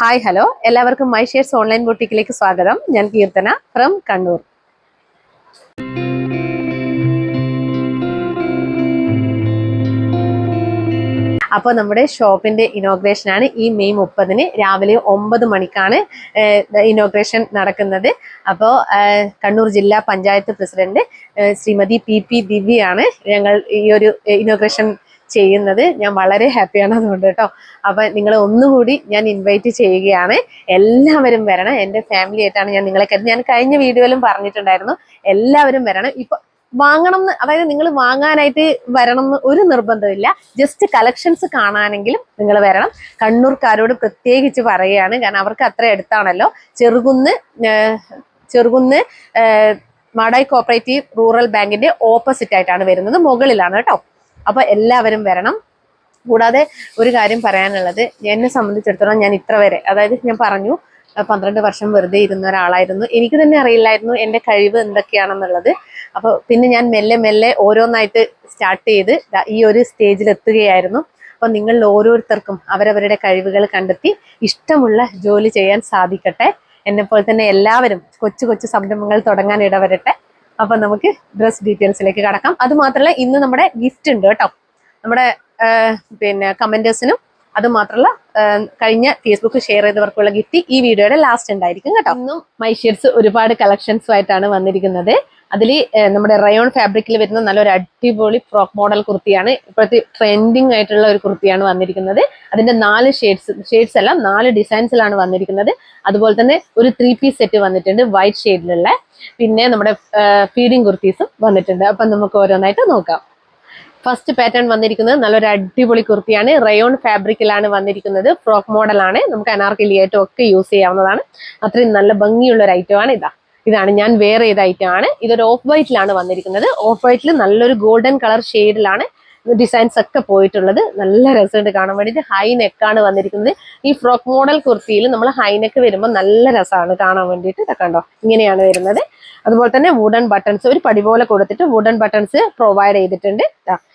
Hi hello എല്ലാവർക്കും my shares online ബോട്ടിക്കിലേക്ക് സ്വാഗതം. ഞാൻ കീർത്തന ഫ്രം കണ്ണൂർ. അപ്പോൾ നമ്മുടെ ഷോപ്പിന്റെ ഇനോഗ്രേഷൻ ആണ് ഈ മെയ് മുപ്പതിന് രാവിലെ ഒമ്പത് മണിക്കാണ് ഇനോഗ്രേഷൻ നടക്കുന്നത്. അപ്പോൾ കണ്ണൂർ ജില്ലാ panchayat president Shrimati P P ദിവ്യയാണ് ഞങ്ങൾ ഈ ഒരു ഇനോഗ്രേഷൻ ചെയ്യുന്നത്. ഞാൻ വളരെ ഹാപ്പിയാണ് അതുകൊണ്ട് കേട്ടോ. അപ്പൊ നിങ്ങളെ ഒന്നുകൂടി ഞാൻ ഇൻവൈറ്റ് ചെയ്യുകയാണ്. എല്ലാവരും വരണം. എന്റെ ഫാമിലി ആയിട്ടാണ് ഞാൻ നിങ്ങളെ കരുതി ഞാൻ കഴിഞ്ഞ വീഡിയോയിലും പറഞ്ഞിട്ടുണ്ടായിരുന്നു. എല്ലാവരും വരണം. ഇപ്പൊ വാങ്ങണം എന്ന് അതായത് നിങ്ങൾ വാങ്ങാനായിട്ട് വരണം എന്ന് ഒരു നിർബന്ധമില്ല ജസ്റ്റ് കളക്ഷൻസ് കാണാനെങ്കിലും നിങ്ങൾ വരണം. കണ്ണൂർക്കാരോട് പ്രത്യേകിച്ച് പറയുകയാണ്. കാരണം അവർക്ക് അത്ര അടുത്താണല്ലോ. ചെറുകുന്ന് ചെറുകുന്ന് മാടായി കോപ്പറേറ്റീവ് റൂറൽ ബാങ്കിന്റെ ഓപ്പോസിറ്റ് ആയിട്ടാണ് വരുന്നത്. മുകളിലാണ് കേട്ടോ. അപ്പൊ എല്ലാവരും വരണം. കൂടാതെ ഒരു കാര്യം പറയാനുള്ളത് എന്നെ സംബന്ധിച്ചിടത്തോളം ഞാൻ ഇത്ര വരെ അതായത് ഞാൻ പറഞ്ഞു പന്ത്രണ്ട് വർഷം വെറുതെ ഇരുന്ന ഒരാളായിരുന്നു. എനിക്ക് തന്നെ അറിയില്ലായിരുന്നു എന്റെ കഴിവ് എന്തൊക്കെയാണെന്നുള്ളത്. അപ്പോൾ പിന്നെ ഞാൻ മെല്ലെ മെല്ലെ ഓരോന്നായിട്ട് സ്റ്റാർട്ട് ചെയ്ത് ഈ ഒരു സ്റ്റേജിൽ എത്തുകയായിരുന്നു. അപ്പൊ നിങ്ങളിൽ ഓരോരുത്തർക്കും അവരവരുടെ കഴിവുകൾ കണ്ടെത്തി ഇഷ്ടമുള്ള ജോലി ചെയ്യാൻ സാധിക്കട്ടെ. എന്നെ പോലെ തന്നെ എല്ലാവരും കൊച്ചു കൊച്ചു സംരംഭങ്ങൾ തുടങ്ങാൻ ഇടവരട്ടെ. അപ്പൊ നമുക്ക് ഡ്രസ് ഡീറ്റെയിൽസിലേക്ക് കടക്കാം. അത് മാത്രമല്ല ഇന്ന് നമ്മുടെ ഗിഫ്റ്റ് ഉണ്ട് കേട്ടോ. നമ്മുടെ പിന്നെ കമന്റേഴ്സിനും അത് മാത്രമല്ല കഴിഞ്ഞ ഫേസ്ബുക്ക് ഷെയർ ചെയ്തവർക്കുള്ള ഗിഫ്റ്റ് ഈ വീഡിയോയുടെ ലാസ്റ്റ് ഉണ്ടായിരിക്കും കേട്ടോ. ഇന്നും മൈ ഷെയർസ് ഒരുപാട് കളക്ഷൻസുമായിട്ടാണ് വന്നിരിക്കുന്നത്. അതിൽ നമ്മുടെ റയോൺ ഫാബ്രിക്കിൽ വരുന്ന നല്ലൊരു അടിപൊളി ഫ്രോക്ക് മോഡൽ കുർത്തിയാണ്. ഇപ്പോഴത്തെ ട്രെൻഡിങ് ആയിട്ടുള്ള ഒരു കുർത്തിയാണ് വന്നിരിക്കുന്നത്. അതിന്റെ നാല് ഷേഡ്സ് ഷേഡ്സ് അല്ല നാല് ഡിസൈൻസിലാണ് വന്നിരിക്കുന്നത്. അതുപോലെ തന്നെ ഒരു ത്രീ പീസ് സെറ്റ് വന്നിട്ടുണ്ട് വൈറ്റ് ഷെയ്ഡിലുള്ള പിന്നെ നമ്മുടെ ഫീഡിങ് കുർത്തീസും വന്നിട്ടുണ്ട്. അപ്പം നമുക്ക് ഓരോന്നായിട്ട് നോക്കാം. ഫസ്റ്റ് പാറ്റേൺ വന്നിരിക്കുന്നത് നല്ലൊരു അടിപൊളി കുർത്തിയാണ്. റയോൺ ഫാബ്രിക്കിലാണ് വന്നിരിക്കുന്നത്. ഫ്രോക്ക് മോഡലാണ്. നമുക്ക് അനാർക്കലി ആയിട്ടും ഒക്കെ യൂസ് ചെയ്യാവുന്നതാണ്. അത്രയും നല്ല ഭംഗിയുള്ള ഒരു ഐറ്റമാണ് ഇതാ. ഇതാണ് ഞാൻ വേറെ ആണ്. ഇതൊരു ഓഫ് വൈറ്റിലാണ് വന്നിരിക്കുന്നത്. ഓഫ് വൈറ്റിൽ നല്ലൊരു ഗോൾഡൻ കളർ ഷെയ്ഡിലാണ് ഡിസൈൻസ് ഒക്കെ പോയിട്ടുള്ളത്. നല്ല രസമുണ്ട് കാണാൻ വേണ്ടിയിട്ട്. ഹൈ നെക്കാണ് വന്നിരിക്കുന്നത്. ഈ ഫ്രോക്ക് മോഡൽ കുർത്തിയിൽ നമ്മൾ ഹൈ നെക്ക് വരുമ്പോൾ നല്ല രസമാണ് കാണാൻ വേണ്ടിയിട്ട്. കണ്ടോ? ഇങ്ങനെയാണ് വരുന്നത്. അതുപോലെ തന്നെ വുഡൻ ബട്ടൺസ് ഒരു പടി പോലെ കൊടുത്തിട്ട് വുഡൻ ബട്ടൺസ് പ്രൊവൈഡ് ചെയ്തിട്ടുണ്ട്.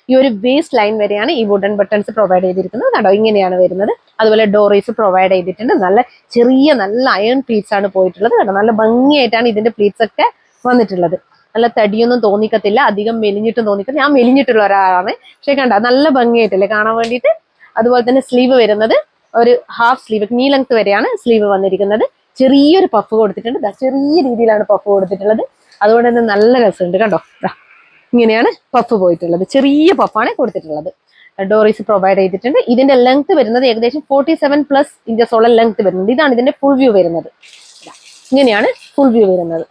ഈ ഒരു വേസ്റ്റ് ലൈൻ വരെയാണ് ഈ വുഡൻ ബട്ടൺസ് പ്രൊവൈഡ് ചെയ്തിരിക്കുന്നത്. കണ്ടോ? ഇങ്ങനെയാണ് വരുന്നത്. അതുപോലെ ഡോറീസ് പ്രൊവൈഡ് ചെയ്തിട്ടുണ്ട്. നല്ല ചെറിയ നല്ല അയൺ പ്ലീറ്റ്സ് ആണ് പോയിട്ടുള്ളത് കേട്ടോ. നല്ല ഭംഗിയായിട്ടാണ് ഇതിന്റെ പ്ലീറ്റ്സ് ഒക്കെ വന്നിട്ടുള്ളത്. നല്ല തടിയൊന്നും തോന്നിക്കത്തില്ല. അധികം മെലിഞ്ഞിട്ടും തോന്നിക്കത്തില്ല. ഞാൻ മെലിഞ്ഞിട്ടുള്ള ഒരാളാണ്. പക്ഷെ കണ്ട നല്ല ഭംഗിയായിട്ടല്ലേ കാണാൻ വേണ്ടിയിട്ട്? അതുപോലെ തന്നെ സ്ലീവ് വരുന്നത് ഒരു ഹാഫ് സ്ലീവ് നീ ലെങ്ത് വരെയാണ് സ്ലീവ് വന്നിരിക്കുന്നത്. ചെറിയൊരു പഫ് കൊടുത്തിട്ടുണ്ട്. ചെറിയ രീതിയിലാണ് പഫ് കൊടുത്തിട്ടുള്ളത്. അതുകൊണ്ട് തന്നെ നല്ല രസമുണ്ട്. കണ്ടോ? ഇങ്ങനെയാണ് പഫ് പോയിട്ടുള്ളത്. ചെറിയ പഫാണ് കൊടുത്തിട്ടുള്ളത്. ഡോറീസ് പ്രൊവൈഡ് ചെയ്തിട്ടുണ്ട്. ഇതിന്റെ ലെങ്ത് വരുന്നത് ഏകദേശം ഫോർട്ടി സെവൻ പ്ലസ് ഇഞ്ചസോളം ലെങ്ത് വരുന്നത് ഇതാണ് ഇതിന്റെ ഫുൾ വ്യൂ വരുന്നത്. ഇങ്ങനെയാണ് ഫുൾ വ്യൂ വരുന്നത്.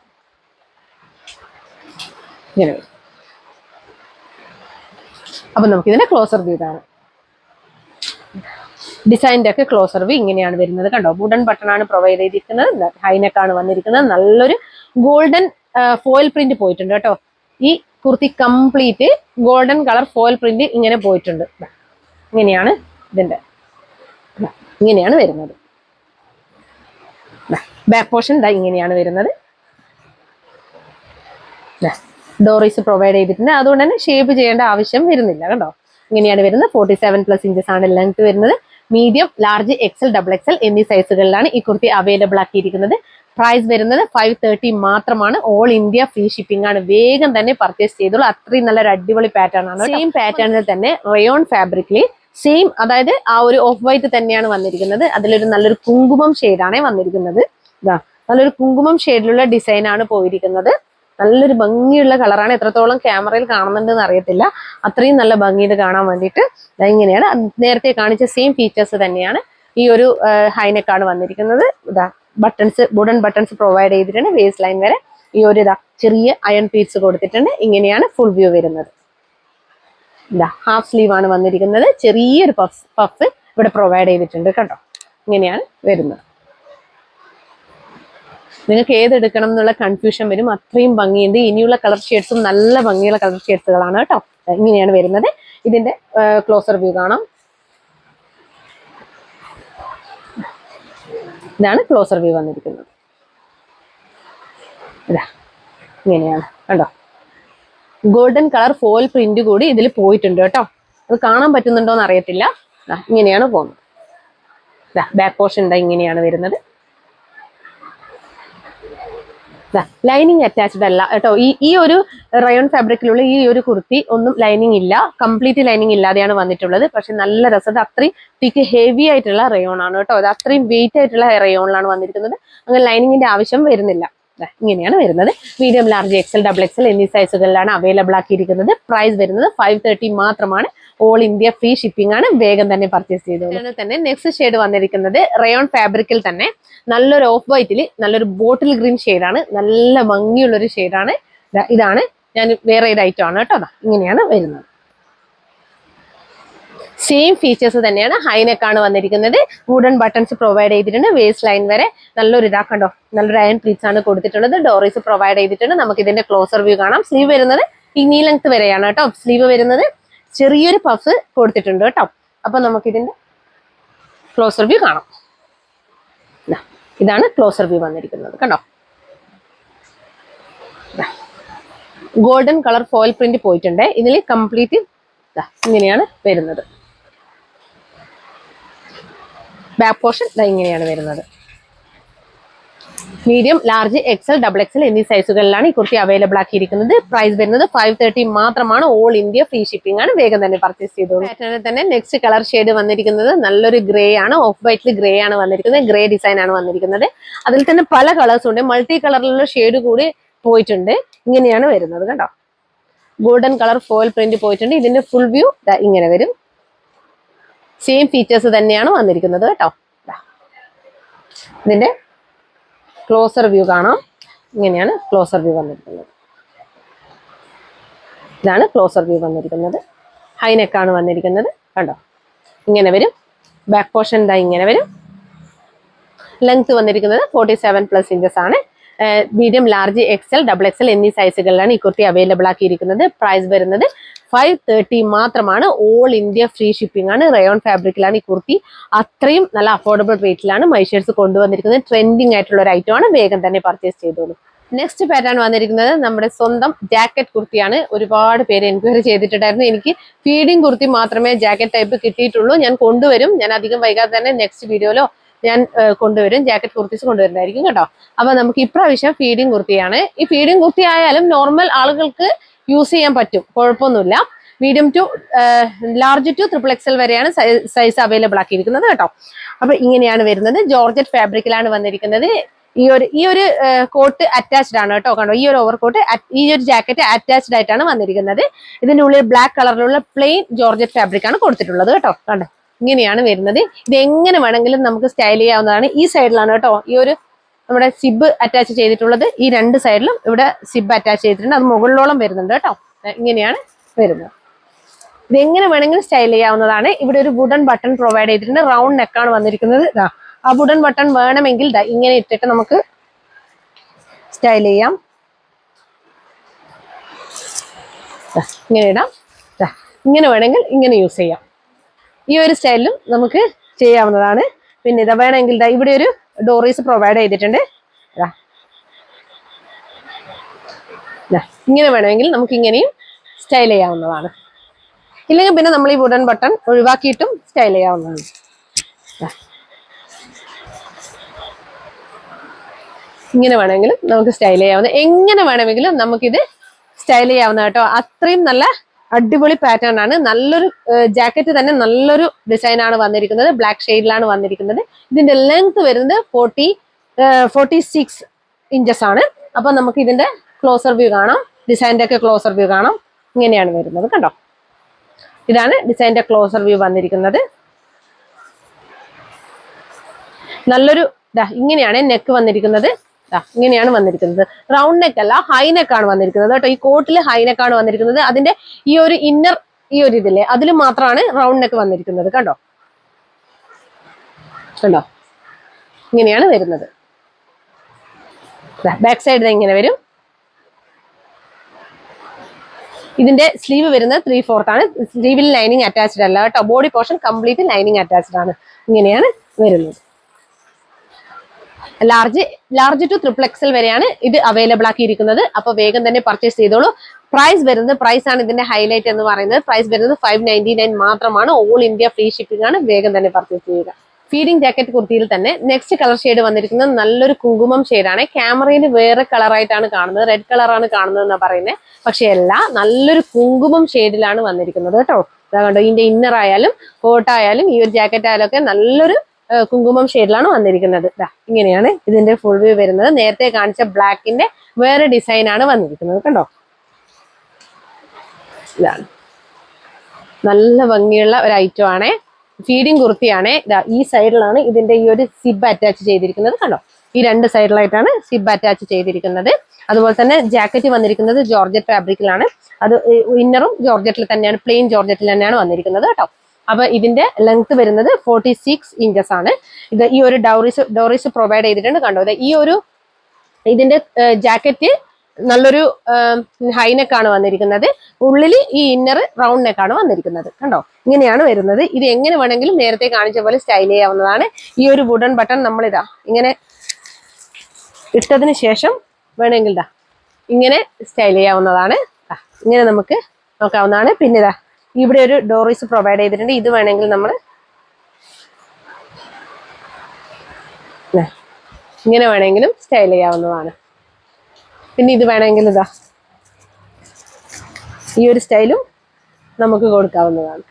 അപ്പൊ നമുക്ക് ഇതിന്റെ ക്ലോസർ വ്യൂ ഇതാണ്. ഡിസൈന്റെ ഒക്കെ ക്ലോസർ വ്യൂ ഇങ്ങനെയാണ് വരുന്നത് കണ്ടോ? വുഡൻ ബട്ടൺ ആണ് പ്രൊവൈഡ് ചെയ്തിരിക്കുന്നത്. ഹൈനെക്കാണ് വന്നിരിക്കുന്നത്. നല്ലൊരു ഗോൾഡൻ ഫോയിൽ പ്രിന്റ് പോയിട്ടുണ്ട് കേട്ടോ. ഈ kurti complete golden colour foil print ഇങ്ങനെ പോയിട്ടുണ്ട്. ഇങ്ങനെയാണ് ഇതിന്റെ. ഇങ്ങനെയാണ് വരുന്നത്. ബാക്ക് പോർഷൻ ഇതാ ഇങ്ങനെയാണ് വരുന്നത്. ഡോറീസ് പ്രൊവൈഡ് ചെയ്തിട്ടുണ്ട്. അതുകൊണ്ട് തന്നെ ഷേപ്പ് ചെയ്യേണ്ട ആവശ്യം വരുന്നില്ല കേട്ടോ ഇങ്ങനെയാണ് വരുന്നത്. ഫോർട്ടി സെവൻ പ്ലസ് ഇഞ്ചസ് ആണ് ലെങ്ത് വരുന്നത്. Medium large XL double XL എന്നീ സൈസുകളിലാണ് ഈ കുർത്തി അവൈലബിൾ ആക്കിയിരിക്കുന്നത്. പ്രൈസ് വരുന്നത് ഫൈവ് തേർട്ടി മാത്രമാണ്. ഓൾ ഇന്ത്യ ഫ്രീ ഷിപ്പിംഗ് ആണ്. വേഗം തന്നെ പർച്ചേസ് ചെയ്തോളൂ. അത്രയും നല്ലൊരു അടിപൊളി പാറ്റേൺ ആണ് സെയിം പാറ്റേണിൽ തന്നെ റയോൺ ഫാബ്രിക്കിൽ സെയിം അതായത് ആ ഒരു ഓഫ് വൈറ്റ് തന്നെയാണ് വന്നിരിക്കുന്നത്. അതിലൊരു നല്ലൊരു കുങ്കുമം ഷെയ്ഡാണ് വന്നിരിക്കുന്നത്. ഇതാ നല്ലൊരു കുങ്കുമം ഷെയ്ഡിലുള്ള ഡിസൈൻ ആണ് പോയിരിക്കുന്നത്. നല്ലൊരു ഭംഗിയുള്ള കളറാണ് എത്രത്തോളം ക്യാമറയിൽ കാണുന്നുണ്ടെന്ന് അറിയത്തില്ല. അത്രയും നല്ല ഭംഗിയിൽ കാണാൻ വേണ്ടിയിട്ട് ഇങ്ങനെയാണ്. നേരത്തെ കാണിച്ച സെയിം ഫീച്ചേഴ്സ് തന്നെയാണ് ഈ ഒരു ഹൈനെക്കാണ് വന്നിരിക്കുന്നത്. ഇതാ ബട്ടൺസ് വുഡൻ ബട്ടൺസ് പ്രൊവൈഡ് ചെയ്തിട്ടുണ്ട്. വേസ്റ്റ് ലൈൻ വരെ ഈ ഒരു ഇതാ ചെറിയ അയൺ പീസ് കൊടുത്തിട്ടുണ്ട്. ഇങ്ങനെയാണ് ഫുൾ വ്യൂ വരുന്നത്. ഇതാ ഹാഫ് സ്ലീവ് ആണ് വന്നിരിക്കുന്നത്. ചെറിയൊരു പഫ് പഫ് ഇവിടെ പ്രൊവൈഡ് ചെയ്തിട്ടുണ്ട് കേട്ടോ. ഇങ്ങനെയാണ് വരുന്നത്. നിങ്ങൾക്ക് ഏതെടുക്കണം എന്നുള്ള കൺഫ്യൂഷൻ വരും. അത്രയും ഭംഗിയുണ്ട്. ഇനിയുള്ള കളർ ഷേഡ്സും നല്ല ഭംഗിയുള്ള കളർ ഷേഡ്സുകളാണ് കേട്ടോ. ഇങ്ങനെയാണ് വരുന്നത്. ഇതിന്റെ ക്ലോസർ വ്യൂ കാണാം. ഇതാണ് ക്ലോസർ വ്യൂ വന്നിരിക്കുന്നത്. ഇതാ ഇങ്ങനെയാണ്. കണ്ടോ? ഗോൾഡൻ കളർ ഫോയിൽ പ്രിന്റ് കൂടി ഇതിൽ പോയിട്ടുണ്ട് കേട്ടോ. അത് കാണാൻ പറ്റുന്നുണ്ടോ എന്ന് അറിയത്തില്ല ഇങ്ങനെയാണ് പോകുന്നത്. ബാക്ക് പോർഷൻ ഇങ്ങനെയാണ് വരുന്നത്. ലൈനിങ് അറ്റാച്ച്ഡ് അല്ല. കേട്ടോ ഈ ഈ ഒരു റയോൺ ഫാബ്രിക്കിലുള്ള ഈ ഒരു കുർത്തി ഒന്നും ലൈനിങ് ഇല്ല. കംപ്ലീറ്റ് ലൈനിങ് ഇല്ലാതെയാണ് വന്നിട്ടുള്ളത്. പക്ഷെ നല്ല രസം. അത്രയും തിക്ക് ഹെവി ആയിട്ടുള്ള റയോൺ ആണ് കേട്ടോ. അത് അത്രയും വെയിറ്റ് ആയിട്ടുള്ള റയോണിലാണ് വന്നിരിക്കുന്നത്. അങ്ങനെ ലൈനിങ്ങിന്റെ ആവശ്യം വരുന്നില്ല. ഇങ്ങനെയാണ് വരുന്നത്. Medium large XL double XL എന്നീ സൈസുകളിലാണ് അവൈലബിൾ ആക്കിയിരിക്കുന്നത്. പ്രൈസ് വരുന്നത് ഫൈവ് തേർട്ടി മാത്രമാണ്. ഓൾ ഇന്ത്യ ഫ്രീ ഷിപ്പിംഗ് ആണ്. വേഗം തന്നെ പർച്ചേസ് ചെയ്തത് തന്നെ നെക്സ്റ്റ് ഷെയ്ഡ് വന്നിരിക്കുന്നത്. റയോൺ ഫാബ്രിക്കിൽ തന്നെ നല്ലൊരു ഓഫ് വൈറ്റിൽ നല്ലൊരു ബോട്ടിൽ ഗ്രീൻ ഷെയ്ഡാണ് നല്ല ഭംഗിയുള്ളൊരു ഷെയ്ഡാണ് ഇതാണ്. ഞാൻ വേറെ ഒരു ഐറ്റം ആണ് കേട്ടോ. ഇങ്ങനെയാണ് വരുന്നത്. സെയിം ഫീച്ചേഴ്സ് തന്നെയാണ് ഹൈനെക്കാണ് വന്നിരിക്കുന്നത്. വുഡൻ ബട്ടൺസ് പ്രൊവൈഡ് ചെയ്തിട്ടുണ്ട്. വേസ്റ്റ് ലൈൻ വരെ നല്ലൊരു ഇതാക്കണ്ടോ നല്ലൊരു അയൺ പ്ലീറ്റ്സ് ആണ് കൊടുത്തിട്ടുള്ളത്. ഡോറീസ് പ്രൊവൈഡ് ചെയ്തിട്ടുണ്ട്. നമുക്ക് ഇതിന്റെ ക്ലോസർ വ്യൂ കാണാം. സ്ലീവ് വരുന്നത് ഈ നീ ലെങ്ത് വരെയാണ് കേട്ടോ. സ്ലീവ് വരുന്നത് ചെറിയൊരു പഫ് കൊടുത്തിട്ടുണ്ട് കേട്ടോ. അപ്പൊ നമുക്ക് ഇതിന്റെ ക്ലോസർ വ്യൂ കാണാം. ഇതാണ് ക്ലോസർ വ്യൂ വന്നിരിക്കുന്നത് കണ്ടോ? ഗോൾഡൻ കളർ ഫോയിൽ പ്രിന്റ് പോയിട്ടുണ്ട്. ഇതിൽ കംപ്ലീറ്റ് ഇങ്ങനെയാണ് വരുന്നത്. ബാക്ക് പോർഷൻ ഇങ്ങനെയാണ് വരുന്നത്. Medium large XL double XL എന്നീ സൈസുകളിലാണ് ഈ കുർത്തി അവൈലബിൾ ആക്കിയിരിക്കുന്നത്. പ്രൈസ് വരുന്നത് ഫൈവ് തേർട്ടി മാത്രമാണ്. ഓൾ ഇന്ത്യ ഫ്രീ ഷിപ്പിംഗ് ആണ്. വേഗം തന്നെ പർച്ചേസ് ചെയ്തോളൂ. തന്നെ നെക്സ്റ്റ് കളർ ഷെയ്ഡ് വന്നിരിക്കുന്നത്. നല്ലൊരു ഗ്രേ ആണ്. ഓഫ് വൈറ്റിൽ ഗ്രേ ആണ് വന്നിരിക്കുന്നത്. ഗ്രേ ഡിസൈൻ ആണ് വന്നിരിക്കുന്നത്. അതിൽ തന്നെ പല കളേഴ്സും ഉണ്ട്. മൾട്ടി കളറിലുള്ള ഷെയ്ഡ് കൂടി പോയിട്ടുണ്ട്. ഇങ്ങനെയാണ് വരുന്നത് കേട്ടോ ഗോൾഡൻ കളർ ഫോയിൽ പ്രിന്റ് പോയിട്ടുണ്ട്. ഇതിന്റെ ഫുൾ വ്യൂ ഇങ്ങനെ വരും. സെയിം ഫീച്ചേഴ്സ് തന്നെയാണ് വന്നിരിക്കുന്നത് കേട്ടോ. ഇതിന്റെ ക്ലോസർ വ്യൂ കാണാം. ഇങ്ങനെയാണ് ക്ലോസർ വ്യൂ വന്നിരിക്കുന്നത്. ഇതാണ് ക്ലോസർ വ്യൂ വന്നിരിക്കുന്നത്. ഹൈനെക്കാണ് വന്നിരിക്കുന്നത്. കണ്ടോ? ഇങ്ങനെ വരും. ബാക്ക് പോർഷൻ ഇതാ ഇങ്ങനെ വരും. ലെങ്ത് വന്നിരിക്കുന്നത് ഫോർട്ടി സെവൻ പ്ലസ് ഇഞ്ചസ് ആണ് medium large XL double XL എന്നീ സൈസുകളിലാണ് ഈ കുർത്തി അവൈലബിൾ ആക്കിയിരിക്കുന്നത്. പ്രൈസ് വരുന്നത് ഫൈവ് തേർട്ടി മാത്രമാണ് ഓൾ ഇന്ത്യ ഫ്രീ ഷിപ്പിംഗ് ആണ്. റയോൺ ഫാബ്രിക്കിലാണ് ഈ കുർത്തി. അത്രയും നല്ല അഫോർഡബിൾ റേറ്റിലാണ് മൈഷേഴ്സ് കൊണ്ടുവന്നിരിക്കുന്നത്. ട്രെൻഡിങ് ആയിട്ടുള്ള ഒരു ഐറ്റം ആണ്. വേഗം തന്നെ പർച്ചേസ് ചെയ്തോളൂ. നെക്സ്റ്റ് പാറ്റേൺ വന്നിരിക്കുന്നത് നമ്മുടെ സ്വന്തം ജാക്കറ്റ് കുർത്തിയാണ്. ഒരുപാട് പേര് എൻക്വയറി ചെയ്തിട്ടുണ്ടായിരുന്നു. എനിക്ക് ഫീഡിംഗ് കുർത്തി മാത്രമേ ജാക്കറ്റ് ടൈപ്പ് കിട്ടിയിട്ടുള്ളൂ. ഞാൻ കൊണ്ടുവരും. ഞാൻ അധികം വൈകാതെ തന്നെ നെക്സ്റ്റ് വീഡിയോയിലോ ഞാൻ കൊണ്ടുവരും. ജാക്കറ്റ് കുർത്തീസ് കൊണ്ടുവരുന്നതായിരിക്കും കേട്ടോ. അപ്പൊ നമുക്ക് ഇപ്രാവശ്യം ഫീഡിംഗ് കുർത്തിയാണ്. ഈ ഫീഡിംഗ് കുർത്തി ആയാലും നോർമൽ ആളുകൾക്ക് യൂസ് ചെയ്യാൻ പറ്റും. കുഴപ്പമൊന്നുമില്ല. Medium to large to triple XL വരെയാണ് സൈസ് അവൈലബിൾ ആക്കിയിരിക്കുന്നത് കേട്ടോ. അപ്പൊ ഇങ്ങനെയാണ് വരുന്നത്. ജോർജറ്റ് ഫാബ്രിക്കിലാണ് വന്നിരിക്കുന്നത്. ഈ ഒരു ഈ ഒരു കോട്ട് അറ്റാച്ച്ഡ് ആണ് കേട്ടോ. കണ്ടോ? ഈ ഒരു ഓവർ കോട്ട് ഈ ഒരു ജാക്കറ്റ് അറ്റാച്ച്ഡ് ആയിട്ടാണ് വന്നിരിക്കുന്നത്. ഇതിന്റെ ഉള്ളിൽ ബ്ലാക്ക് കളറിലുള്ള പ്ലെയിൻ ജോർജറ്റ് ഫാബ്രിക് ആണ് കൊടുത്തിട്ടുള്ളത് കേട്ടോ. കണ്ടോ? ഇങ്ങനെയാണ് വരുന്നത്. ഇത് എങ്ങനെ വേണമെങ്കിലും നമുക്ക് സ്റ്റൈൽ ചെയ്യാവുന്നതാണ്. ഈ സൈഡിലാണ് കേട്ടോ. ഈ ഒരു നമ്മുടെ സിബ് അറ്റാച്ച് ചെയ്തിട്ടുള്ളത് ഈ രണ്ട് സൈഡിലും ഇവിടെ സിബ് അറ്റാച്ച് ചെയ്തിട്ടുണ്ട്. അത് മുകളിലോളം വരുന്നുണ്ട് കേട്ടോ. ഇങ്ങനെയാണ് വരുന്നത്. ഇത് എങ്ങനെ വേണമെങ്കിലും സ്റ്റൈൽ ചെയ്യാവുന്നതാണ്. ഇവിടെ ഒരു വുഡൻ ബട്ടൺ പ്രൊവൈഡ് ചെയ്തിട്ടുണ്ട്. റൗണ്ട് നെക്കാണ് വന്നിരിക്കുന്നത്. ആ വുഡൻ ബട്ടൺ വേണമെങ്കിൽ ഇങ്ങനെ ഇട്ടിട്ട് നമുക്ക് സ്റ്റൈൽ ചെയ്യാം. ഇങ്ങനെ ഇടാം. ഇങ്ങനെ വേണമെങ്കിൽ ഇങ്ങനെ യൂസ് ചെയ്യാം. ഈ ഒരു സ്റ്റൈലിലും നമുക്ക് ചെയ്യാവുന്നതാണ്. പിന്നെ ഇതാ വേണമെങ്കിൽ ഇതാ ഇവിടെ ഒരു ഡോറീസ് പ്രൊവൈഡ് ചെയ്തിട്ടുണ്ട്. ഇങ്ങനെ വേണമെങ്കിൽ നമുക്ക് ഇങ്ങനെയും സ്റ്റൈൽ ചെയ്യാവുന്നതാണ്. ഇല്ലെങ്കിൽ പിന്നെ നമ്മൾ ഈ വുഡൻ ബട്ടൺ ഒഴിവാക്കിയിട്ടും സ്റ്റൈൽ ചെയ്യാവുന്നതാണ്. ഇങ്ങനെ വേണമെങ്കിലും നമുക്ക് സ്റ്റൈൽ ചെയ്യാവുന്ന എങ്ങനെ വേണമെങ്കിലും നമുക്കിത് സ്റ്റൈൽ ചെയ്യാവുന്ന കേട്ടോ. അത്രയും നല്ല അടിപൊളി പാറ്റേൺ ആണ്. നല്ലൊരു ജാക്കറ്റ് തന്നെ നല്ലൊരു ഡിസൈൻ ആണ് വന്നിരിക്കുന്നത്. ബ്ലാക്ക് ഷെയ്ഡിലാണ് വന്നിരിക്കുന്നത്. ഇതിന്റെ ലെങ്ത് വരുന്നത് ഫോർട്ടി ഫോർട്ടി സിക്സ് ഇഞ്ചസ് ആണ്. അപ്പൊ നമുക്ക് ഇതിന്റെ ക്ലോസർ വ്യൂ കാണാം. ഡിസൈന്റെ ഒക്കെ ക്ലോസർ വ്യൂ കാണാം. ഇങ്ങനെയാണ് വരുന്നത് കണ്ടോ? ഇതാണ് ഡിസൈന്റെ ക്ലോസർ വ്യൂ വന്നിരിക്കുന്നത്. നല്ലൊരു ഇങ്ങനെയാണ് നെക്ക് വന്നിരിക്കുന്നത്. ഇങ്ങനെയാണ് വന്നിരിക്കുന്നത്. റൗണ്ട് നെക്ക് അല്ല ഹൈ നെക്ക് ആണ് വന്നിരിക്കുന്നത് കേട്ടോ. ഈ കോട്ടിൽ ഹൈ നെക്ക് ആണ് വന്നിരിക്കുന്നത്. അതിന്റെ ഈ ഒരു ഇന്നർ ഈ ഒരു ഇതില്ലേ അതിൽ മാത്രമാണ് റൗണ്ട് നെക്ക് വന്നിരിക്കുന്നത് കണ്ടോ? കണ്ടോ? ഇങ്ങനെയാണ് വരുന്നത്. ബാക്ക് സൈഡിൽ ഇങ്ങനെ വരും. ഇതിന്റെ സ്ലീവ് വരുന്നത് ത്രീ ഫോർത്ത് ആണ്. സ്ലീവിൽ ലൈനിങ് അറ്റാച്ച്ഡ് അല്ല കേട്ടോ. Body portion complete lining attached ആണ്. ഇങ്ങനെയാണ് വരുന്നത്. Large large to triple XL വരെയാണ് ഇത് അവൈലബിൾ ആക്കിയിരിക്കുന്നത്. അപ്പൊ വേഗം തന്നെ പർച്ചേസ് ചെയ്തോളൂ. പ്രൈസ് വരുന്നത് പ്രൈസ് ആണ് ഇതിന്റെ ഹൈലൈറ്റ് എന്ന് പറയുന്നത്. പ്രൈസ് വരുന്നത് ഫൈവ് നയന്റി നയൻ മാത്രമാണ്. ഓൾ ഇന്ത്യ ഫ്രീ ഷിപ്പിംഗ് ആണ്. വേഗം തന്നെ പർച്ചേസ് ചെയ്യുക. ഫീഡിംഗ് ജാക്കറ്റ് കുർത്തിയിൽ തന്നെ നെക്സ്റ്റ് കളർ ഷെയ്ഡ് വന്നിരിക്കുന്നത് നല്ലൊരു കുങ്കുമം ഷെയ്ഡാണ് ക്യാമറയിൽ വേറെ കളറായിട്ടാണ് കാണുന്നത്. റെഡ് കളറാണ് കാണുന്നത് എന്നാ പറയുന്നത് പക്ഷെ അല്ല നല്ലൊരു കുങ്കുമം ഷെയ്ഡിലാണ് വന്നിരിക്കുന്നത് കേട്ടോ. ഇതാ കണ്ടോ ഇതിന്റെ ഇന്നർ ആയാലും കോട്ടായാലും ഈ ഒരു ജാക്കറ്റ് ആയാലും ഒക്കെ നല്ലൊരു കുങ്കുമം ഷെയ്ഡിലാണ് വന്നിരിക്കുന്നത്. ഇങ്ങനെയാണ് ഇതിന്റെ ഫുൾ വ്യൂ വരുന്നത്. നേരത്തെ കാണിച്ച ബ്ലാക്കിന്റെ വേറെ ഡിസൈൻ ആണ് വന്നിരിക്കുന്നത് കണ്ടോ? ഇതാണ്. നല്ല ഭംഗിയുള്ള ഒരു ഐറ്റം ആണ്. ഫീഡിങ് കുർത്തിയാണ്. ഈ സൈഡിലാണ് ഇതിന്റെ ഈ ഒരു സിബ് അറ്റാച്ച് ചെയ്തിരിക്കുന്നത് കണ്ടോ? ഈ രണ്ട് സൈഡിലായിട്ടാണ് സിബ് അറ്റാച്ച് ചെയ്തിരിക്കുന്നത്. അതുപോലെ തന്നെ ജാക്കറ്റ് വന്നിരിക്കുന്നത് ജോർജറ്റ് ഫാബ്രിക്കിലാണ് അത് ഇന്നറും ജോർജറ്റിൽ തന്നെയാണ് പ്ലെയിൻ ജോർജറ്റിൽ തന്നെയാണ് വന്നിരിക്കുന്നത് കേട്ടോ. അപ്പൊ ഇതിന്റെ ലെങ്ത് വരുന്നത് ഫോർട്ടി സിക്സ് ഇഞ്ചസ് ആണ്. ഇത് ഈ ഒരു ഡൗറീസ് ഡോറീസ് പ്രൊവൈഡ് ചെയ്തിട്ടുണ്ട് കണ്ടോ? ഈ ഒരു ഇതിന്റെ ജാക്കറ്റ് നല്ലൊരു ഹൈനെക്കാണ് വന്നിരിക്കുന്നത്. ഉള്ളിൽ ഈ ഇന്നർ റൗണ്ട് നെക്കാണ് വന്നിരിക്കുന്നത്. കണ്ടോ? ഇങ്ങനെയാണ് വരുന്നത്. ഇത് എങ്ങനെ വേണമെങ്കിലും നേരത്തെ കാണിച്ച പോലെ സ്റ്റൈൽ ചെയ്യാവുന്നതാണ്. ഈ ഒരു വുഡൻ ബട്ടൺ നമ്മളിതാ ഇങ്ങനെ ഇട്ടതിന് ശേഷം വേണമെങ്കിൽ ഇതാ ഇങ്ങനെ സ്റ്റൈൽ ചെയ്യാവുന്നതാണ്. ഇങ്ങനെ നമുക്ക് നോക്കാവുന്നതാണ്. പിന്നെ ഇതാ ഇവിടെ ഒരു ഡോറീസ് പ്രൊവൈഡ് ചെയ്തിട്ടുണ്ട്. ഇത് വേണമെങ്കിൽ നമ്മൾ ഇങ്ങനെ വേണമെങ്കിലും സ്റ്റൈൽ ചെയ്യാവുന്നതാണ്. പിന്നെ ഇത് വേണമെങ്കിൽ ഇതാ ഈ ഒരു സ്റ്റൈലും നമുക്ക് കൊടുക്കാവുന്നതാണ്.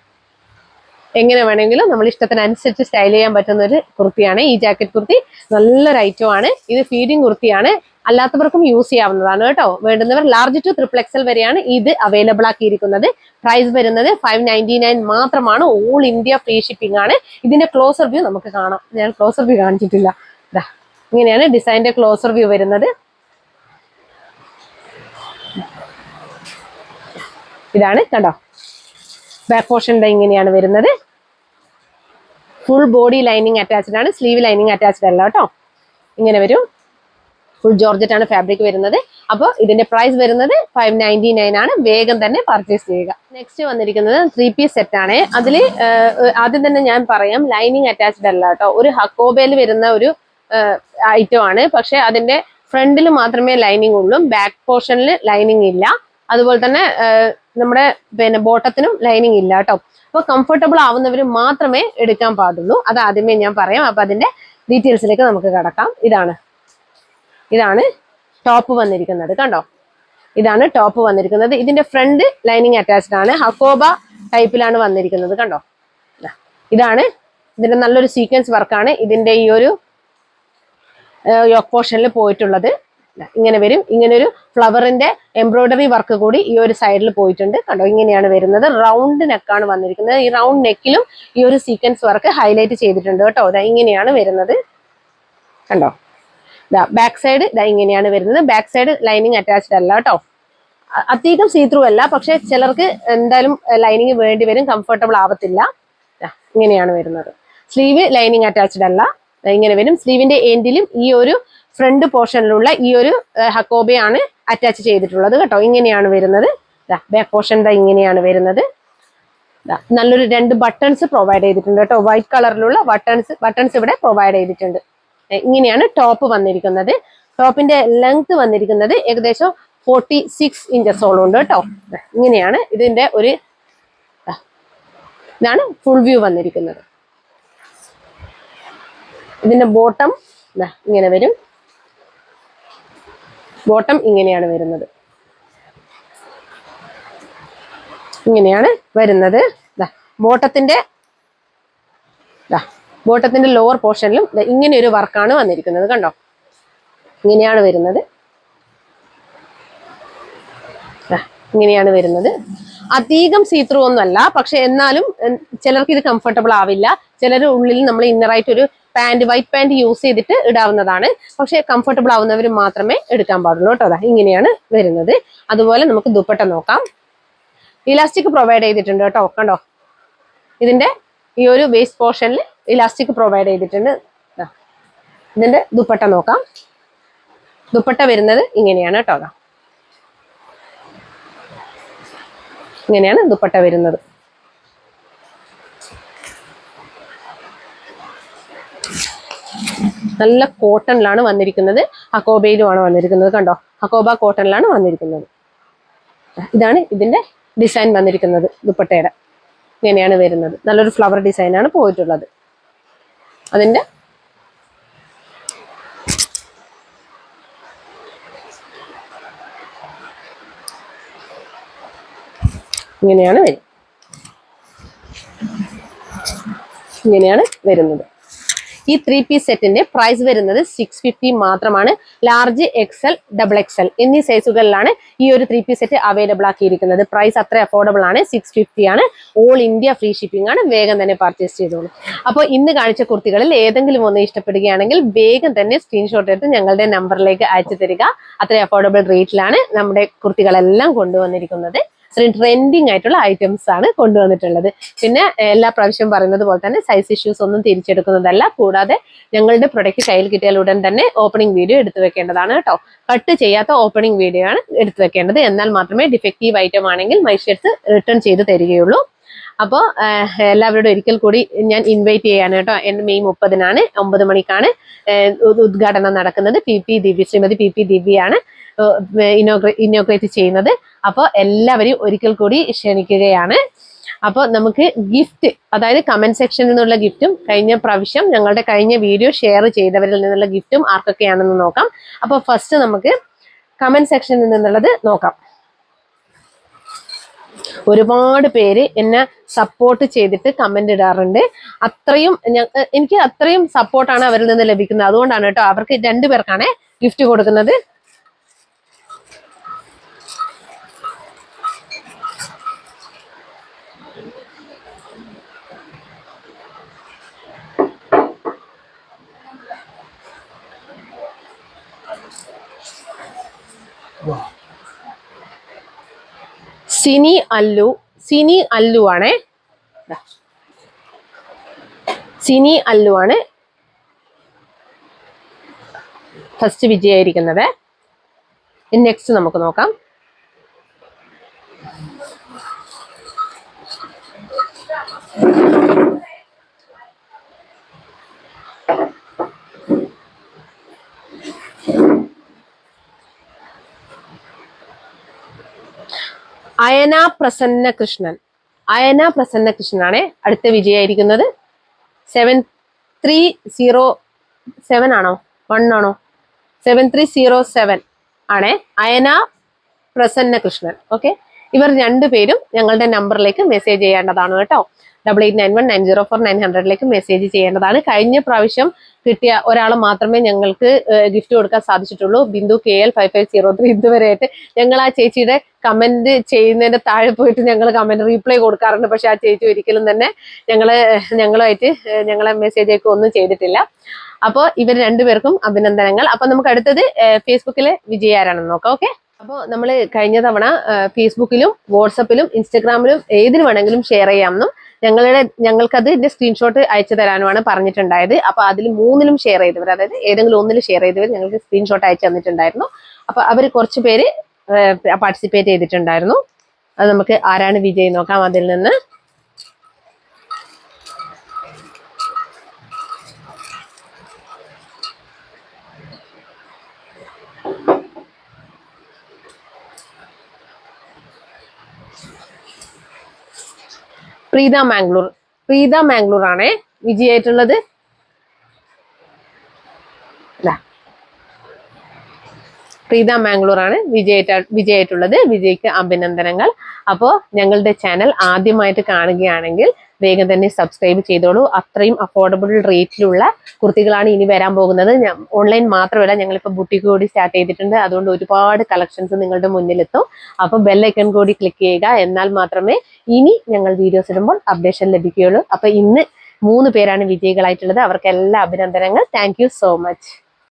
എങ്ങനെ വേണമെങ്കിലും നമ്മൾ ഇഷ്ടത്തിനനുസരിച്ച് സ്റ്റൈൽ ചെയ്യാൻ പറ്റുന്ന ഒരു കുർത്തിയാണ്. ഈ ജാക്കറ്റ് കുർത്തി നല്ലൊരു ഐറ്റമാണ് ഇത് ഫീഡിങ് കുർത്തിയാണ്. അല്ലാത്തവർക്കും യൂസ് ചെയ്യാവുന്നതാണ് കേട്ടോ. വേണ്ടുന്നവർ ലാർജ് ടു ട്രിപ്പിൾ എക്സൽ വരെയാണ് ഇത് അവൈലബിൾ ആക്കിയിരിക്കുന്നത്. പ്രൈസ് വരുന്നത് ഫൈവ് നയന്റി നയൻ മാത്രമാണ്. ഓൾ ഇന്ത്യ ഫ്രീ ഷിപ്പിംഗ് ആണ്. ഇതിന്റെ ക്ലോസർ വ്യൂ നമുക്ക് കാണാം. ഞാൻ ക്ലോസർ വ്യൂ കാണിച്ചിട്ടില്ല. ഇങ്ങനെയാണ് ഡിസൈനിന്റെ ക്ലോസർ വ്യൂ വരുന്നത്. ഇതാണ് കണ്ടോ? ബാക്ക് പോർഷന്റെ ഇങ്ങനെയാണ് വരുന്നത്. ഫുൾ ബോഡി ലൈനിങ് അറ്റാച്ച്ഡ് ആണ്. സ്ലീവ് ലൈനിങ് അറ്റാച്ച്ഡ് അല്ല കേട്ടോ. ഇങ്ങനെ വരും. ഫുൾ ജോർജറ്റ് ആണ് ഫാബ്രിക് വരുന്നത്. അപ്പോൾ ഇതിന്റെ പ്രൈസ് വരുന്നത് ഫൈവ് നയന്റി നയൻ ആണ്. വേഗം തന്നെ പർച്ചേസ് ചെയ്യുക. നെക്സ്റ്റ് വന്നിരിക്കുന്നത് ത്രീ പീസ് സെറ്റ് ആണ്. അതിൽ ആദ്യം തന്നെ ഞാൻ പറയാം ലൈനിങ് അറ്റാച്ച്ഡ് അല്ല കേട്ടോ. ഒരു ഹക്കോബേൽ വരുന്ന ഒരു ഐറ്റം ആണ്. പക്ഷെ അതിന്റെ ഫ്രണ്ടിൽ മാത്രമേ ലൈനിങ് ഉള്ളൂ. ബാക്ക് പോർഷനിൽ ലൈനിങ് ഇല്ല. അതുപോലെ തന്നെ നമ്മുടെ പിന്നെ ബോട്ടത്തിനും ലൈനിങ് ഇല്ല കേട്ടോ. അപ്പൊ കംഫർട്ടബിൾ ആവുന്നവർ മാത്രമേ എടുക്കാൻ പാടുള്ളൂ. അത് ആദ്യമേ ഞാൻ പറയാം. അപ്പൊ അതിന്റെ ഡീറ്റെയിൽസിലേക്ക് നമുക്ക് കടക്കാം. ഇതാണ്. ഇതാണ് ടോപ്പ് വന്നിരിക്കുന്നത്. കണ്ടോ? ഇതാണ് ടോപ്പ് വന്നിരിക്കുന്നത്. ഇതിന്റെ ഫ്രണ്ട് ലൈനിങ് അറ്റാച്ച്ഡ് ആണ്. ഹക്കോബ ടൈപ്പിലാണ് വന്നിരിക്കുന്നത്. കണ്ടോ? ഇതാണ് ഇതിന്റെ നല്ലൊരു സീക്വൻസ് വർക്കാണ് ഇതിന്റെ ഈ ഒരു യോക്ക് പോർഷനിൽ പോയിട്ടുള്ളത്. ഇങ്ങനെ വരും. ഇങ്ങനെ ഒരു ഫ്ലവറിന്റെ എംബ്രോയിഡറി വർക്ക് കൂടി ഈ ഒരു സൈഡിൽ പോയിട്ടുണ്ട്. കണ്ടോ? ഇങ്ങനെയാണ് വരുന്നത്. റൗണ്ട് നെക്കാണ് വന്നിരിക്കുന്നത്. ഈ റൗണ്ട് നെക്കിലും ഈ ഒരു സീക്വൻസ് വർക്ക് ഹൈലൈറ്റ് ചെയ്തിട്ടുണ്ട്. കേട്ടോ? ഇങ്ങനെയാണ് വരുന്നത്. കണ്ടോ? ബാക്ക് സൈഡ് ഇതാ ഇങ്ങനെയാണ് വരുന്നത്. ബാക്ക് സൈഡ് ലൈനിങ് അറ്റാച്ച്ഡ് അല്ല കേട്ടോ. അധികം സീത്രൂ അല്ല. പക്ഷെ ചിലർക്ക് എന്തായാലും ലൈനിങ് വേണ്ടി വരും. കംഫർട്ടബിൾ ആവത്തില്ല. ഇങ്ങനെയാണ് വരുന്നത്. സ്ലീവ് ലൈനിങ് അറ്റാച്ച്ഡ് അല്ല. ഇങ്ങനെ വരും. സ്ലീവിന്റെ എൻഡിലും ഈ ഒരു ഫ്രണ്ട് പോർഷനിലുള്ള ഈ ഒരു ഹക്കോബയാണ് അറ്റാച്ച് ചെയ്തിട്ടുള്ളത് കേട്ടോ. ഇങ്ങനെയാണ് വരുന്നത്. ബാക്ക് പോർഷൻ ദാ ഇങ്ങനെയാണ് വരുന്നത്. നല്ലൊരു രണ്ട് ബട്ടൺസ് പ്രൊവൈഡ് ചെയ്തിട്ടുണ്ട് കേട്ടോ. വൈറ്റ് കളറിലുള്ള ബട്ടൺസ് ബട്ടൺസ് ഇവിടെ പ്രൊവൈഡ് ചെയ്തിട്ടുണ്ട്. ഇങ്ങനെയാണ് ടോപ്പ് വന്നിരിക്കുന്നത്. ടോപ്പിന്റെ ലെങ്ത് വന്നിരിക്കുന്നത് ഏകദേശം ഫോർട്ടി സിക്സ് ഇഞ്ചസോളം ഉണ്ട് കേട്ടോ. ഇങ്ങനെയാണ് ഇതിന്റെ ഒരു ഇതാണ് ഫുൾ വ്യൂ വന്നിരിക്കുന്നത്. ഇതിന്റെ ബോട്ടം ഇങ്ങനെ വരും. ബോട്ടം ഇങ്ങനെയാണ് വരുന്നത്. ഇങ്ങനെയാണ് വരുന്നത്. ബോട്ടത്തിന്റെ ബോട്ടത്തിന്റെ ലോവർ പോർഷനിലും ഇങ്ങനെ ഒരു വർക്കാണ് വന്നിരിക്കുന്നത് കണ്ടോ? ഇങ്ങനെയാണ് വരുന്നത്. ഇങ്ങനെയാണ് വരുന്നത്. അധികം സീത്രൂ ഒന്നുമല്ല പക്ഷെ എന്നാലും ചിലർക്ക് ഇത് കംഫർട്ടബിൾ ആവില്ല. ചിലർ ഉള്ളിൽ നമ്മൾ ഇന്നറായിട്ട് ഒരു പാന്റ് വൈറ്റ് പാന്റ് യൂസ് ചെയ്തിട്ട് ഇടാവുന്നതാണ്. പക്ഷെ കംഫർട്ടബിൾ ആവുന്നവർ മാത്രമേ എടുക്കാൻ പാടുള്ളൂ കേട്ടോ. അതാ ഇങ്ങനെയാണ് വരുന്നത്. അതുപോലെ നമുക്ക് ദുപ്പട്ട നോക്കാം. ഇലാസ്റ്റിക് പ്രൊവൈഡ് ചെയ്തിട്ടുണ്ട് കേട്ടോ കണ്ടോ? ഇതിന്റെ ഈ ഒരു വേസ്റ്റ് പോർഷനിൽ ഇലാസ്റ്റിക് പ്രൊവൈഡ് ചെയ്തിട്ടുണ്ട്. ഇതിന്റെ ദുപ്പട്ട നോക്കാം. ദുപ്പട്ട വരുന്നത് ഇങ്ങനെയാണ് കേട്ടോ. ഇങ്ങനെയാണ് ദുപ്പട്ട വരുന്നത്. നല്ല കോട്ടണിലാണ് വന്നിരിക്കുന്നത്. ഹക്കോബയിലുമാണ് വന്നിരിക്കുന്നത് കണ്ടോ? അക്കോബ കോട്ടണിലാണ് വന്നിരിക്കുന്നത്. ഇതാണ് ഇതിന്റെ ഡിസൈൻ വന്നിരിക്കുന്നത് ദുപ്പട്ടയുടെ. ഇങ്ങനെയാണ് വരുന്നത്. നല്ലൊരു ഫ്ലവർ ഡിസൈനാണ് പോയിട്ടുള്ളത്. അതിന്റെ ഇങ്ങനെയാണ് വരുന്നത് ഇങ്ങനെയാണ് വരുന്നത്. ഈ ത്രീ പീസ് സെറ്റിന്റെ പ്രൈസ് വരുന്നത് സിക്സ് ഫിഫ്റ്റി മാത്രമാണ്. ലാർജ് എക്സൽ ഡബിൾ എക്സൽ എന്നീ സൈസുകളിലാണ് ഈ ഒരു ത്രീ പീസ് സെറ്റ് അവൈലബിൾ ആക്കിയിരിക്കുന്നത്. പ്രൈസ് അത്ര അഫോർഡബിൾ ആണ് സിക്സ് ഫിഫ്റ്റി ആണ്. ഓൾ ഇന്ത്യ ഫ്രീ ഷിപ്പിംഗ് ആണ്. വേഗം തന്നെ പർച്ചേസ് ചെയ്തോളൂ. അപ്പോൾ ഇന്ന് കാണിച്ച കുർത്തികളിൽ ഏതെങ്കിലും ഒന്ന് ഇഷ്ടപ്പെടുകയാണെങ്കിൽ വേഗം തന്നെ സ്ക്രീൻഷോട്ട് എടുത്ത് ഞങ്ങളുടെ നമ്പറിലേക്ക് അയച്ചു തരിക. അത്ര അഫോർഡബിൾ റേറ്റിലാണ് നമ്മുടെ കുർത്തികളെല്ലാം കൊണ്ടുവന്നിരിക്കുന്നത്. ട്രെൻഡിങ് ആയിട്ടുള്ള ഐറ്റംസ് ആണ് കൊണ്ടുവന്നിട്ടുള്ളത്. പിന്നെ എല്ലാ പ്രാവശ്യം പറയുന്നത് പോലെ തന്നെ സൈസ് ഇഷ്യൂസ് ഒന്നും തിരിച്ചെടുക്കുന്നതല്ല. കൂടാതെ ഞങ്ങളുടെ പ്രൊഡക്റ്റ് കയ്യിൽ കിട്ടിയാൽ ഉടൻ തന്നെ ഓപ്പണിംഗ് വീഡിയോ എടുത്തു വെക്കേണ്ടതാണ് കേട്ടോ. കട്ട് ചെയ്യാത്ത ഓപ്പണിംഗ് വീഡിയോ ആണ് എടുത്തു വെക്കേണ്ടത്. എന്നാൽ മാത്രമേ ഡിഫക്റ്റീവ് ഐറ്റം ആണെങ്കിൽ മൈഷേഴ്സ് റിട്ടേൺ ചെയ്ത് തരികയുള്ളൂ. അപ്പോൾ എല്ലാവരോടും ഒരിക്കൽ കൂടി ഞാൻ ഇൻവൈറ്റ് ചെയ്യാണ് കേട്ടോ. എന്റെ മെയ് മുപ്പതിനാണ് ഒമ്പത് മണിക്കാണ് ഉദ്ഘാടനം നടക്കുന്നത്. P P Divya Shrimati P P ദിവ്യയാണ്. Inaugurate ചെയ്യുന്നത്. അപ്പോൾ എല്ലാവരെയും ഒരിക്കൽ കൂടി ക്ഷണിക്കുകയാണ്. അപ്പോൾ നമുക്ക് ഗിഫ്റ്റ് അതായത് കമന്റ് സെക്ഷനിൽ നിന്നുള്ള ഗിഫ്റ്റും കഴിഞ്ഞ പ്രാവശ്യം ഞങ്ങളുടെ കഴിഞ്ഞ വീഡിയോ ഷെയർ ചെയ്തവരിൽ നിന്നുള്ള ഗിഫ്റ്റും ആർക്കൊക്കെയാണെന്ന് നോക്കാം. അപ്പോൾ ഫസ്റ്റ് നമുക്ക് കമന്റ് സെക്ഷനിൽ നിന്നുള്ളത് നോക്കാം. ഒരുപാട് പേര് എന്നെ സപ്പോർട്ട് ചെയ്തിട്ട് കമന്റ് ഇടാറുണ്ട്. അത്രയും എനിക്ക് അത്രയും സപ്പോർട്ടാണ് അവരിൽ നിന്ന് ലഭിക്കുന്നത്. അതുകൊണ്ടാണ് കേട്ടോ അവർക്ക് രണ്ടു പേർക്കാണ് ഗിഫ്റ്റ് കൊടുക്കുന്നത്. സിനി അല്ലു സിനി അല്ലു ആണ്. സിനി അല്ലു ആണ് ഫസ്റ്റ് വിജയായിരിക്കുന്നത്. നെക്സ്റ്റ് നമുക്ക് നോക്കാം. അയന പ്രസന്ന കൃഷ്ണൻ. അയന പ്രസന്ന കൃഷ്ണനാണ് അടുത്ത വിജയായിരിക്കുന്നത്. സെവൻ ത്രീ സീറോ സെവൻ ആണോ? വൺ ആണോ? സെവൻ ത്രീ സീറോ സെവൻ ആണ് അയന പ്രസന്ന കൃഷ്ണൻ. ഓക്കെ ഇവർ രണ്ടുപേരും ഞങ്ങളുടെ നമ്പറിലേക്ക് മെസ്സേജ് ചെയ്യേണ്ടതാണ് കേട്ടോ. Double eight nine one nine zero four nine ഹൺഡ്രഡിലേക്ക് message ചെയ്യേണ്ടതാണ്. കഴിഞ്ഞ പ്രാവശ്യം കിട്ടിയ ഒരാൾ മാത്രമേ ഞങ്ങൾക്ക് ഗിഫ്റ്റ് കൊടുക്കാൻ സാധിച്ചിട്ടുള്ളൂ. Bindu K L five five zero three ഇതുവരെയായിട്ട് ഞങ്ങൾ ആ ചേച്ചിയുടെ കമന്റ് ചെയ്യുന്നതിന്റെ താഴെ പോയിട്ട് ഞങ്ങൾ കമന്റ് റീപ്ലൈ കൊടുക്കാറുണ്ട്. പക്ഷെ ആ ചേച്ചി ഒരിക്കലും തന്നെ ഞങ്ങൾ ഞങ്ങളുമായിട്ട് ഞങ്ങളെ മെസ്സേജ് ഒക്കെ ഒന്നും ചെയ്തിട്ടില്ല. അപ്പോൾ ഇവർ രണ്ടുപേർക്കും അഭിനന്ദനങ്ങൾ. അപ്പൊ നമുക്ക് അടുത്തത് ഫേസ്ബുക്കിലെ വിജയാരാണെന്ന് നോക്കാം. ഓക്കെ അപ്പോൾ നമ്മൾ കഴിഞ്ഞ തവണ ഫേസ്ബുക്കിലും വാട്സപ്പിലും ഇൻസ്റ്റഗ്രാമിലും ഏതിന് വേണമെങ്കിലും ഷെയർ ചെയ്യാമെന്നും ഞങ്ങളുടെ ഞങ്ങൾക്കത് എന്റെ സ്ക്രീൻഷോട്ട് അയച്ചു തരാനുമാണ് പറഞ്ഞിട്ടുണ്ടായത്. അപ്പൊ അതിൽ മൂന്നിലും ഷെയർ ചെയ്തവർ അതായത് ഏതെങ്കിലും ഒന്നിൽ ഷെയർ ചെയ്തവർ ഞങ്ങൾക്ക് സ്ക്രീൻഷോട്ട് അയച്ചു തന്നിട്ടുണ്ടായിരുന്നു. അപ്പൊ അവർ കുറച്ച് പേര് പാർട്ടിസിപ്പേറ്റ് ചെയ്തിട്ടുണ്ടായിരുന്നു. അത് നമുക്ക് ആരാണ് വിജയ് നോക്കാം. അതിൽ നിന്ന് പ്രീത മാംഗ്ലൂർ. പ്രീത മാംഗ്ലൂർ ആണേ വിജയായിട്ടുള്ളത്. പ്രീത മാംഗ്ലൂർ ആണ് വിജയിട്ട വിജയായിട്ടുള്ളത്. വിജയ്ക്ക് അഭിനന്ദനങ്ങൾ. അപ്പോൾ ഞങ്ങളുടെ ചാനൽ ആദ്യമായിട്ട് കാണുകയാണെങ്കിൽ വേഗം തന്നെ സബ്സ്ക്രൈബ് ചെയ്തോളൂ. അത്രയും അഫോർഡബിൾ റേറ്റിലുള്ള കുർത്തികളാണ് ഇനി വരാൻ പോകുന്നത്. ഓൺലൈൻ മാത്രമല്ല ഞങ്ങളിപ്പോൾ ബുട്ടിക്ക് കൂടി സ്റ്റാർട്ട് ചെയ്തിട്ടുണ്ട്. അതുകൊണ്ട് ഒരുപാട് കളക്ഷൻസ് നിങ്ങളുടെ മുന്നിലെത്തും. അപ്പോൾ ബെല്ലൈക്കൺ കൂടി ക്ലിക്ക് ചെയ്യുക. എന്നാൽ മാത്രമേ ഇനി ഞങ്ങൾ വീഡിയോസ് ഇടുമ്പോൾ അപ്ഡേഷൻ ലഭിക്കുകയുള്ളൂ. അപ്പോൾ ഇന്ന് മൂന്ന് പേരാണ് വിജയികളായിട്ടുള്ളത്. അവർക്ക് എല്ലാ അഭിനന്ദനങ്ങൾ താങ്ക് സോ മച്ച്